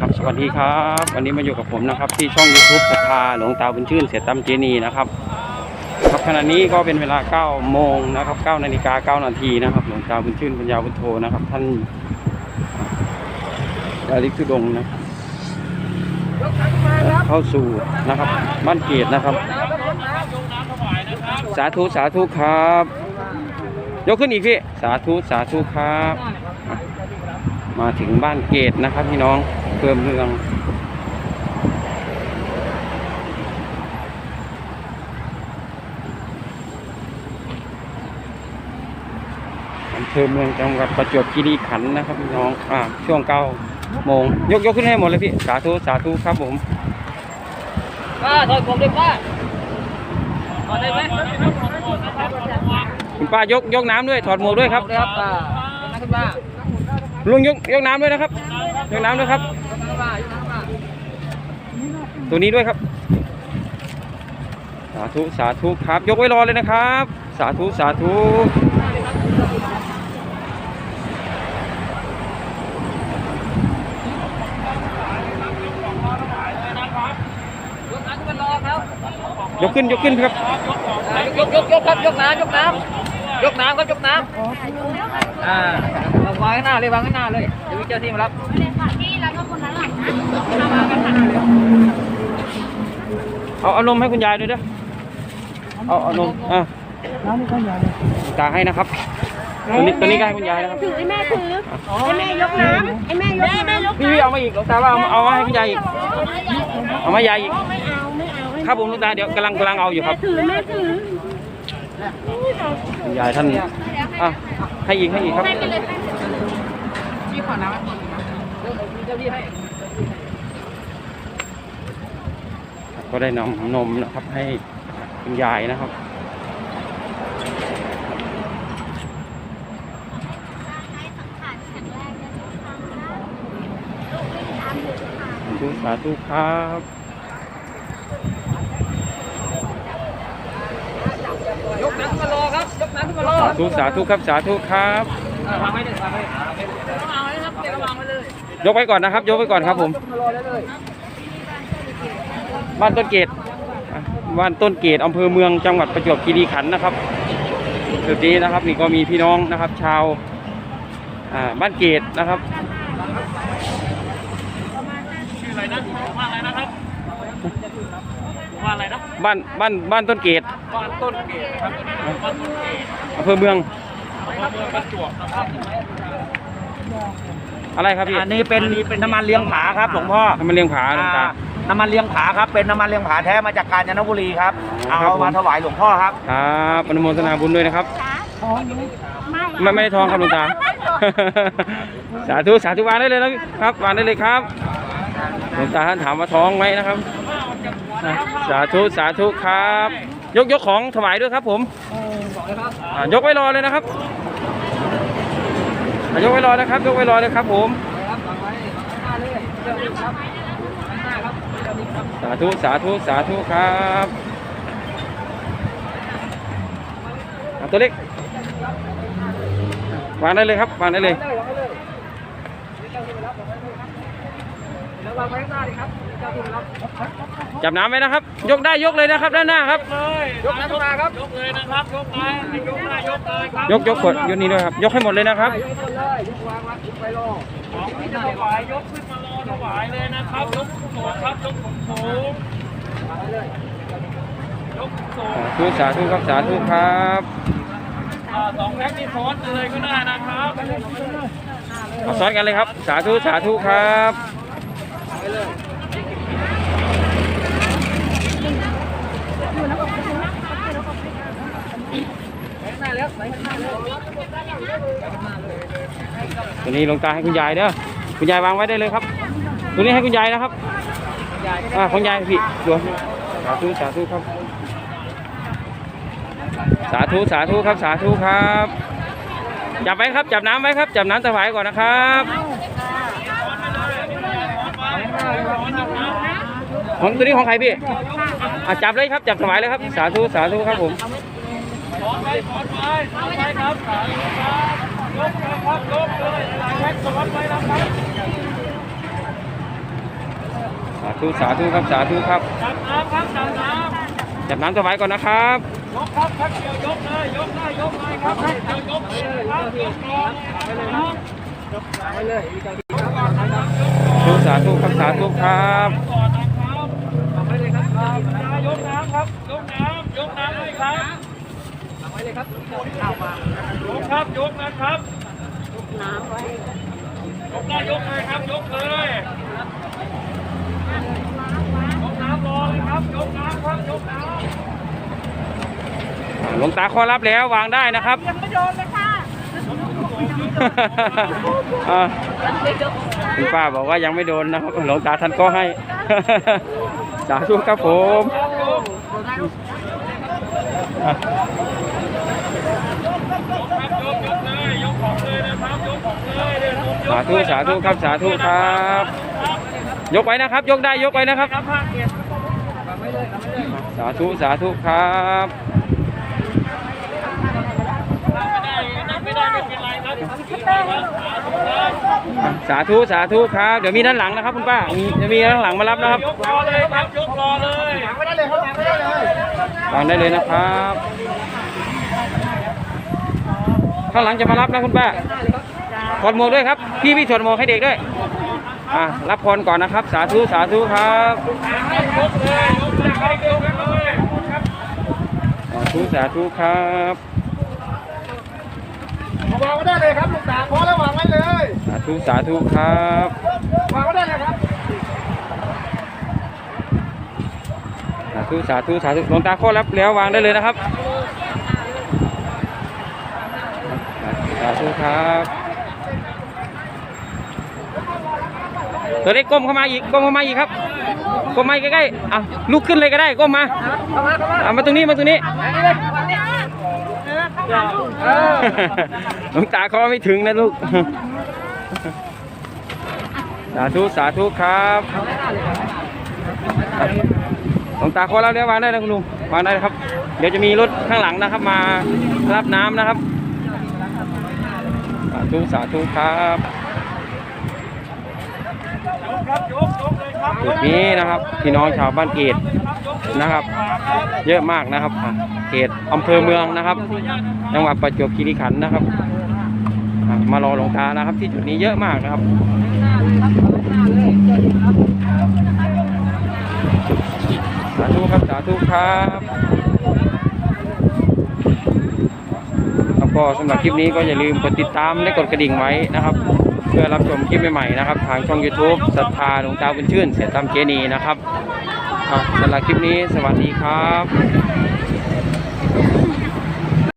ครับสวัสดีครับ วันนี้มาอยู่กับผมนะครับ ที่ช่อง YouTube ศรัทธาหลวงตาบุญชื่นเสียตั้มเจนีนะครับครับขณะนี้ก็เป็นเวลา9โมงนะครับ9นาฬิกา9นาทีนะครับ หลวงตาบุญชื่นปัญญาบุญโทนะครับ ท่านดาริกทุดงนะเข้าสู่นะครับบ้านเกตนะครับ สาธุสาธุครับ ยกขึ้นอีกพี่สาธุสาธุครับ มาถึงบ้านเกตนะครับพี่น้อง เพื่อเมืองอำเภอเมืองจังหวัดประจวบคีรีขันธ์นะครับพี่น้องอ่าช่วงเก้าโมงยกยกขึ้นให้หมดเลยพี่ สาธุสาธุครับผมป้าถอยผมเลยป้าถอดได้ไหมคุณป้ายกยกน้ำด้วยถอดหมวกด้วยครับเลยครับป้านั่งขึ้นมาลุงยกยกน้ำด้วยนะครับ ยกน้ำด้วยครับ ตัวนี้ด้วยครับ สาธุสาธุครับ ยกไว้รอเลยนะครับ สาธุสาธุยกขึ้นยกขึ้นครับ ยกยกยกครับยกน้ำยกน้ำยกน้ำครับยกน้ำอ่าวางข้างหน้าเลยวางข้างหน้าเลยเดี๋ยวเจ้าที่มารับ เอาเอานมให้คุณยายด้วยเด้อเอาเอานมอะตาให้นะครับตัวนี้ตัวนี้ก็ให้คุณยายนะครับถือไอ้แม่ถือไอ้แม่ยกน้ำไอ้แม่ยกน้ำพี่พี่เอามาอีกหลวงตาว่าเอามาเอามาให้คุณยายอีกเอามายายอีกไม่เอาไม่เอาครับผมหลวงตาเดี๋ยวกำลังกำลังเอาอยู่คแม่รับถือแม่ถือคุณยายท่านอะให้อีกให้อีกครับพี่ขอน้ำเดี๋ยวมีเจ้าที่ให้ ก็ได้นำนมนะครับ ให้คุณยายนะครับสาธุสาธุครับยกน้ำขึ้นมารอครับยกน้ำขึ้นมารอสาธุสาธุครับสาธุครับอ่าวางไว้เลยวางไว้วางไว้ครับเดี๋ยววางไว้เลย ยกไว้ก่อนนะครับ ยกไว้ก่อนครับผมยกขึ้นมารอได้เลย บ้านต้นเกตอะบ้านต้นเกตอำเภอเมืองจังหวัดประจวบคีรีขันธ์นะครับจุดนี้นะครับนี่ก็มีพี่น้องนะครับ ชาวอ่าบ้านเกตนะครับชื่ออะไรนะว่าอะไรนะครับว่าอะไรนะบ้านบ้านบ้านต้นเกตบ้านต้นเกศครับบ้านต้นเกศอำเภอเมืองอำเภอเมืองประจวบนะครับอะไรครับพี่อันนี้เป็นเป็นน้ำมันเลี้ยงผาครับหลวงพ่อทำมาเลี้ยงผาหลวงตาอ่า น้ำมันเลี้ยงผาครับ เป็นน้ำมันเลี้ยงผาแท้มาจากกาญจนบุรีครับครัเอาบผมมาถวายหลวงพ่อครับ ครับอนุโมทนาบุญด้วยนะครับ ไม่ไม่ได้ทองครับหลวงตา สาธุสาธุวางได้เลยนะครับวางได้เลยครับหลวงตาท่านถามว่าท้องไหมนะครับอะสาธุสาธุครับ ยกยกของถวายด้วยครับผมอะยกไว้รอเลยนะครับอะยกไว้รอนะครับ ยกไว้รอเลยครับผมสาธุสาธุสาธุครับอะตัวเล็กวางได้เลยครับวางได้เลยแล้ววางไว้ข้างหน้าดิครับเจ้าที่มารับจับน้ำไว้นะครับ ยกได้ยกเลยนะครับด้านหน้าครับยกน้ำขึ้นมาครับยกเลยนะครับยกไปยกได้ยกเลยครับยกยกขวดยกนี้ด้วยครับ ยกให้หมดเลยนะครับยกคนเลยยกวางไว้ยกไปรอของที่จะถวายยกขึ้นมารอ ถวายเลยนะครับยกสูงครับยกสูงยกสูงสาธุสาธุครับสาธุครับสองแพ็คนี่ซ้อนเลยก็ได้นะครับเอาซ้อนกันเลยครับ สาธุสาธุครับข้างหน้าแล้วไปข้างหน้แล้วตัวนี้ลงตาให้คุณยายเด้อคุณยายวางไว้ได้เลยครับ ตัวนี้ให้คุณยายนะครับอ่าของยายพี่ดูสาธุสาธุครับ สาธุสาธุครับสาธุครับ จับไว้ครับ จับน้ำไว้ครับ จับน้ำถวายก่อนนะครับของตัวนี้ของใครพี่อะจับเลยครับ จับถวายเลยครับ สาธุสาธุครับผมซ้อนไว้ซ้อนไว้ซ้อนไว้ครับสาธุครับยกนะครับยกเลยหลายแพ็คซ้อนไว้นะครับาธุสาธุครับสาธุครับจับน้ำครับจับน้จับน้ำถวายก่อนนะครับำยกครับครับเดียวยกเลยยกเลยยกเลยครับครับเดียวยกเลยครับยกก่อนไปเลยครับยกไปเลยสาธุสาธุครับสาธุครับก่อนนะครับทำไปเลยครับยกน้ำครับยกน้ำยกน้ำเลยครับทำไปเลยครับเข้ามายกครับยกนะครับยกน้ำไว้ยกได้ยกเลยครับยกเลยยกน้ำรอเลยครับยกน้ำครับยกน้ำ หลวงตาขอรับแล้ววางได้นะครับยังไม่โดนเลยค่ะอ่าคุณป้าบอกว่ายังไม่โดนนะครับหลวงตาท่านก็ให้สาธุครับผมอะยกยกเลยยกของเลยนะครับยกของเลยเดี๋ยวสาธุสาธุครับสาธุครับ ยกไว้นะครับ ยกได้ยกไว้นะครับ ครับภาคเกียรติ สาธุ สาธุครับสาธุ สาธุครับ เดี๋ยวมีด้านหลังนะครับคุณป้ามีจะมีด้านหลังมารับนะครับยกรอเลยครับยกรอเลยหลังไม่ได้เลยครับไม่ได้เลยวางได้เลยนะครับข้างหลังจะมารับนะคุณป้าถอดหมวกด้วยครับ พี่พี่ถอดหมวกให้เด็กด้วยอะรับพรก่อนนะครับ สาธุ สาธุครับ ธุสาธุครับวางไว้ได้เลยครับลูกตาพอแล้ววางไว้เลยสาธุสาธุครับวางไว้ได้เลยครับสาธุสาธุสาธุหลวงตาข้อรับแล้ววางได้เลยนะครับสาธุครับ ตัวเล็กก้มเข้ามาอีกก้มเข้ามาอีกครับ ก้มมาใกล้ๆอะลุกขึ้นเลยก็ได้ก้มมาอะมาตรงนี้มาตรงนี้หลวงตาเขาไม่ถึงนะลูก สาธุสาธุครับหลวงตาขอรับแล้ววางได้นะคุณลุงวางได้นะครับ เดี๋ยวจะมีรถข้างหลังนะครับ มารับน้ำนะครับ สาธุสาธุครับ จุดนี้นะครับพี่น้องชาวบ้านเกตนะครับ เยอะมากนะครับเกตอำเภอเมืองนะครับจังหวัดประจวบคีรีขันธ์นะครับ มารอหลวงตานะครับ ที่จุดนี้เยอะมากนะครับสาธุครับสาธุครับแล้วก็สำหรับคลิปนี้ก็อย่าลืมกดติดตามและกดกระดิ่งไว้นะครับ เพื่อรับชมคลิปใหม่ๆนะครับทางช่อง YouTube ศรัทธาหลวงตาบุญชื่น เสียตามเจนีนะครับสำหรับคลิปนี้สวัสดีครับ